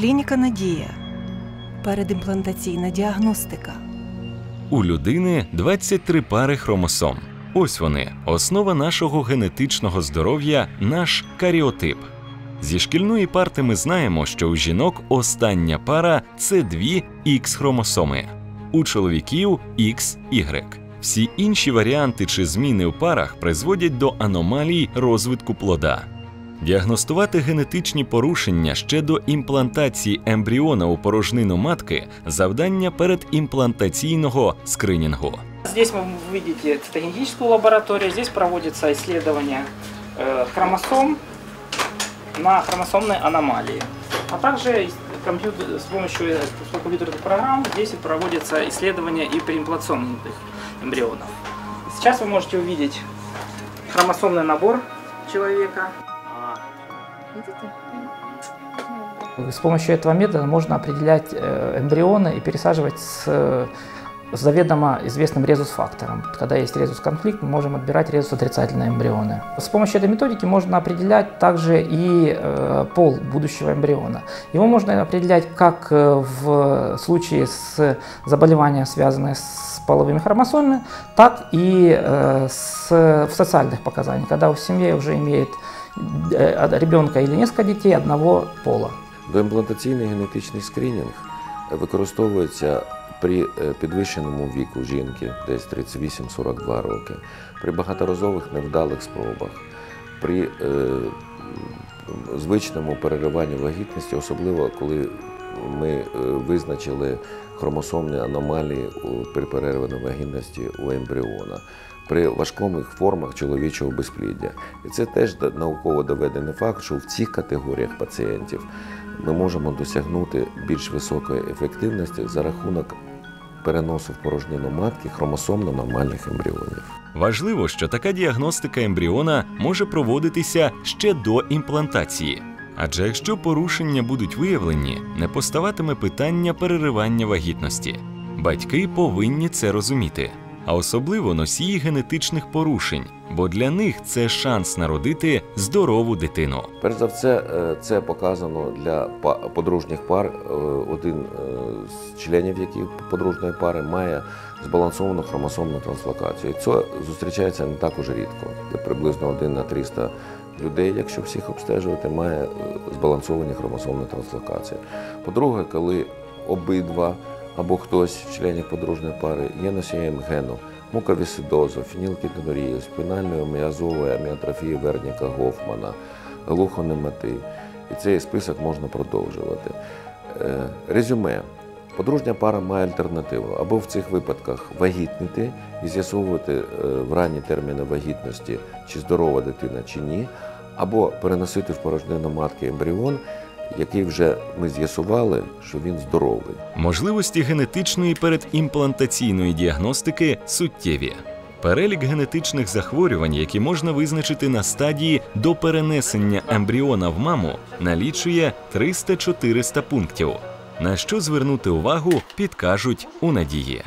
Клініка Надія. Передімплантаційна діагностика. У людини 23 пари хромосом. Ось вони, основа нашого генетичного здоров'я, наш каріотип. Зі шкільної парти ми знаємо, що у жінок остання пара це дві X хромосоми, у чоловіків XY. Всі інші варіанти чи зміни у парах призводять до аномалій розвитку плода. Діагностувати генетичні порушення ще до імплантації ембріона у порожнину матки завдання передімплантаційного скринінгу. Здесь вы видите цитогенетическую лабораторию. Здесь проводится исследование э, хромосом на хромосомные аномалии. А также с- компьютер- с помощью э, компьютерных программ здесь и проводится исследование и преимплантационных эмбрионов. Сейчас вы можете увидеть хромосомный набор человека. С помощью этого метода можно определять э, эмбрионы и пересаживать с э, заведомо известным резус-фактором. Когда есть резус-конфликт, мы можем отбирать резус-отрицательные эмбрионы. С помощью этой методики можно определять также и э, пол будущего эмбриона. Его можно определять как э, в случае с заболеванием, связанным с половыми хромосомами, так и э, с, в социальных показаниях, когда в семье уже имеет э, ребенка или несколько детей одного пола. Доімплантаційний генетичний скринінг використовується при е, підвищеному віку жінки, десь 38-42 роки, при багаторазових невдалих спробах, при е, звичному перериванні вагітності, особливо коли ми е, визначили хромосомні аномалії при перерванні вагітності у ембріона. При важкомих формах чоловічого безпліддя. І це теж науково доведений факт, що в цих категоріях пацієнтів ми можемо досягнути більш високої ефективності за рахунок переносу в порожнину матки хромосомно нормальних ембріонів. Важливо, що така діагностика ембріона може проводитися ще до імплантації. Адже якщо порушення будуть виявлені, не поставатиме питання переривання вагітності. Батьки повинні це розуміти, а особливо носії генетичних порушень, бо для них це шанс народити здорову дитину. Перш за все, е, це показано для подружніх пар. Е, Один е, з членів яких подружної пари має збалансовану хромосомну транслокацію. Це зустрічається не так уже рідко. Приблизно 1 на 300 людей, якщо всіх обстежувати, має збалансовані хромосомні транслокації. По-друге, коли обидва або хтось з членів подружної пари є носієм гену муковісидозу, фенілкетонурії, спінальної міазової аміотрофії Верніка Гофмана, глухонемати. І цей список можна продовжувати. Е, Резюме. Подружня пара має альтернативу або в цих випадках вагітнити і з'ясовувати е, в ранні терміни вагітності, чи здорова дитина, чи ні, або переносити в порожнину матки ембріон, який вже ми з'ясували, що він здоровий. Можливості генетичної передімплантаційної діагностики суттєві. Перелік генетичних захворювань, які можна визначити на стадії до перенесення ембріона в маму, налічує 300-400 пунктів. На що звернути увагу, підкажуть у надії.